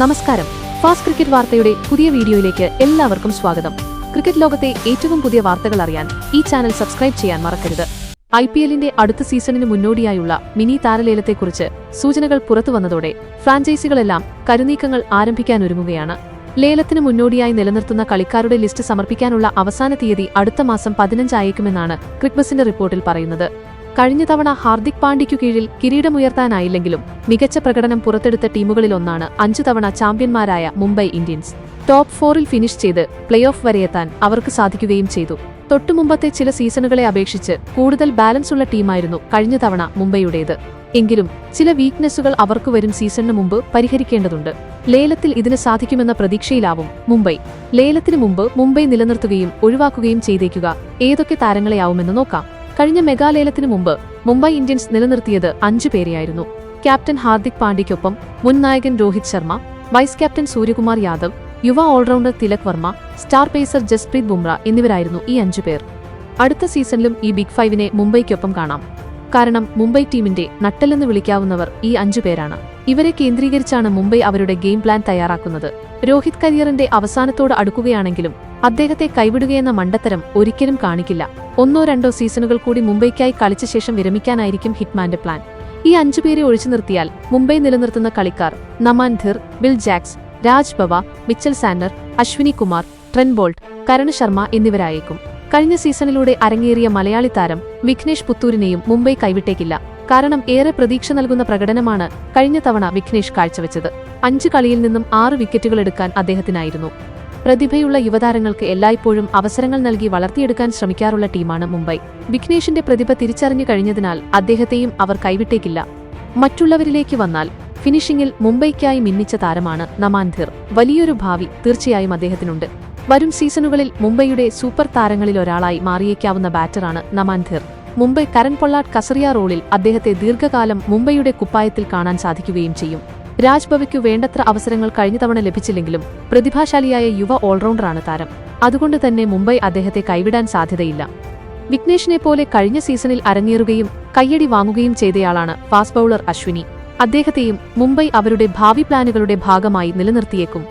നമസ്കാരം. Fast cricket വാർത്തയുടെ പുതിയ വീഡിയോയിലേക്ക് എല്ലാവർക്കും സ്വാഗതം. ക്രിക്കറ്റ് ലോകത്തെ ഏറ്റവും പുതിയ വാർത്തകൾ അറിയാൻ ഈ ചാനൽ സബ്സ്ക്രൈബ് ചെയ്യാൻ മറക്കരുത്. ഐ പി എല്ലിന്റെ അടുത്ത സീസണിന് മുന്നോടിയായുള്ള മിനി താരലേലത്തെക്കുറിച്ച് സൂചനകൾ പുറത്തു പുറത്തുവന്നതോടെ ഫ്രാഞ്ചൈസികളെല്ലാം കരുനീക്കങ്ങൾ ആരംഭിക്കാനൊരുങ്ങുകയാണ് ലേലത്തിന് മുന്നോടിയായി നിലനിർത്തുന്ന കളിക്കാരുടെ ലിസ്റ്റ് സമർപ്പിക്കാനുള്ള അവസാന തീയതി അടുത്ത മാസം പതിനഞ്ചായേക്കുമെന്നാണ് ക്രിക്ബസിന്റെ റിപ്പോർട്ടിൽ പറയുന്നത്. കഴിഞ്ഞ തവണ ഹാർദിക് പാണ്ഡ്യയ്ക്കു കീഴിൽ കിരീടമുയർത്താനായില്ലെങ്കിലും മികച്ച പ്രകടനം പുറത്തെടുത്ത ടീമുകളിലൊന്നാണ് അഞ്ചു തവണ ചാമ്പ്യന്മാരായ മുംബൈ ഇന്ത്യൻസ്. ടോപ്പ് ഫോറിൽ ഫിനിഷ് ചെയ്ത് പ്ലേ ഓഫ് വരെയെത്താൻ അവർക്ക് സാധിക്കുകയും ചെയ്തു. തൊട്ടുമുമ്പത്തെ ചില സീസണുകളെ അപേക്ഷിച്ച് കൂടുതൽ ബാലൻസ് ഉള്ള ടീമായിരുന്നു കഴിഞ്ഞ തവണ മുംബൈയുടേത്. എങ്കിലും ചില വീക്ക്നെസ്സുകൾ അവർക്ക് വരും സീസണിന് മുമ്പ് പരിഹരിക്കേണ്ടതുണ്ട്. ലേലത്തിൽ ഇതിന് സാധിക്കുമെന്ന പ്രതീക്ഷയിലാവും മുംബൈ. ലേലത്തിന് മുമ്പ് മുംബൈ നിലനിർത്തുകയും ഒഴിവാക്കുകയും ചെയ്തേക്കുക. ഏതൊക്കെ താരങ്ങളെയാവുമെന്ന് നോക്കാം. കഴിഞ്ഞ മെഗാലേലത്തിന് മുമ്പ് മുംബൈ ഇന്ത്യൻസ് നിലനിർത്തിയത് അഞ്ചു പേരെയായിരുന്നു. ക്യാപ്റ്റൻ ഹാർദിക് പാണ്ഡ്യയ്ക്കൊപ്പം മുൻ നായകൻ രോഹിത് ശർമ്മ വൈസ് ക്യാപ്റ്റൻ സൂര്യകുമാർ യാദവ് യുവ all-rounder Tilak Varma star pacer Jasprit Bumrah എന്നിവരായിരുന്നു ഈ അഞ്ചു പേർ. അടുത്ത സീസണിലും ഈ ബിഗ് ഫൈവിനെ മുംബൈക്കൊപ്പം കാണാം. കാരണം മുംബൈ ടീമിന്റെ നട്ടെല്ലെന്ന് വിളിക്കാവുന്നവർ ഈ അഞ്ചു പേരാണ്. ഇവരെ കേന്ദ്രീകരിച്ചാണ് മുംബൈ അവരുടെ ഗെയിം പ്ലാൻ തയ്യാറാക്കുന്നത്. രോഹിത് കരിയറിന്റെ അവസാനത്തോട് അടുക്കുകയാണെങ്കിലും അദ്ദേഹത്തെ കൈവിടുകയെന്ന മണ്ടത്തരം ഒരിക്കലും കാണിക്കില്ല. ഒന്നോ രണ്ടോ സീസണുകൾ കൂടി മുംബൈക്കായി കളിച്ച ശേഷം വിരമിക്കാനായിരിക്കും ഹിറ്റ്മാന്റെ പ്ലാൻ. ഈ അഞ്ചു പേരെ ഒഴിച്ചു നിർത്തിയാൽ മുംബൈ നിലനിർത്തുന്ന കളിക്കാർ Naman Dhir Will Jacks Raj Bawa Mitchell Santner Ashwani Kumar Trent Boult Karan Sharma എന്നിവരായേക്കും. കഴിഞ്ഞ സീസണിലൂടെ അരങ്ങേറിയ മലയാളി താരം വിഘ്നേഷ് പുത്തൂരിനെയും മുംബൈ കൈവിട്ടേക്കില്ല. കാരണം ഏറെ പ്രതീക്ഷ നൽകുന്ന പ്രകടനമാണ് കഴിഞ്ഞ തവണ വിഘ്നേഷ് കാഴ്ചവെച്ചത്. അഞ്ച് കളിയിൽ നിന്നും ആറ് വിക്കറ്റുകൾ എടുക്കാൻ അദ്ദേഹത്തിനായിരുന്നു. പ്രതിഭയുള്ള യുവതാരങ്ങൾക്ക് എല്ലായ്പ്പോഴും അവസരങ്ങൾ നൽകി വളർത്തിയെടുക്കാൻ ശ്രമിക്കാറുള്ള ടീമാണ് മുംബൈ. വിഘ്നേഷിന്റെ പ്രതിഭ തിരിച്ചറിഞ്ഞു കഴിഞ്ഞതിനാൽ അദ്ദേഹത്തെയും അവർ കൈവിട്ടേക്കില്ല. മറ്റുള്ളവരിലേക്ക് വന്നാൽ ഫിനിഷിംഗിൽ മുംബൈക്കായി മിന്നിച്ച താരമാണ് നമാൻധിർ വലിയൊരു ഭാവി തീർച്ചയായും അദ്ദേഹത്തിനുണ്ട്. വരും സീസണുകളിൽ മുംബൈയുടെ സൂപ്പർ താരങ്ങളിൽ ഒരാളായി മാറിയേക്കാവുന്ന ബാറ്ററാണ് നമാൻധിർ മുംബൈ കരൺ പൊള്ളാട്ട് കസറിയ റോളിൽ അദ്ദേഹത്തെ ദീർഘകാലം മുംബൈയുടെ കുപ്പായത്തിൽ കാണാൻ സാധിക്കുകയും ചെയ്യും. രാജ്ഭവയ്ക്കു വേണ്ടത്ര അവസരങ്ങൾ കഴിഞ്ഞ തവണ ലഭിച്ചില്ലെങ്കിലും പ്രതിഭാശാലിയായ യുവ ഓൾറൗണ്ടറാണ് താരം. അതുകൊണ്ട് തന്നെ മുംബൈ അദ്ദേഹത്തെ കൈവിടാൻ സാധ്യതയില്ല. വിഘ്നേഷിനെ പോലെ കഴിഞ്ഞ സീസണിൽ അരങ്ങേറുകയും കയ്യടി വാങ്ങുകയും ചെയ്തയാളാണ് ഫാസ്റ്റ് ബൌളർ അശ്വിനി. അദ്ദേഹത്തെയും മുംബൈ അവരുടെ ഭാവി പ്ലാനുകളുടെ ഭാഗമായി നിലനിർത്തിയേക്കും.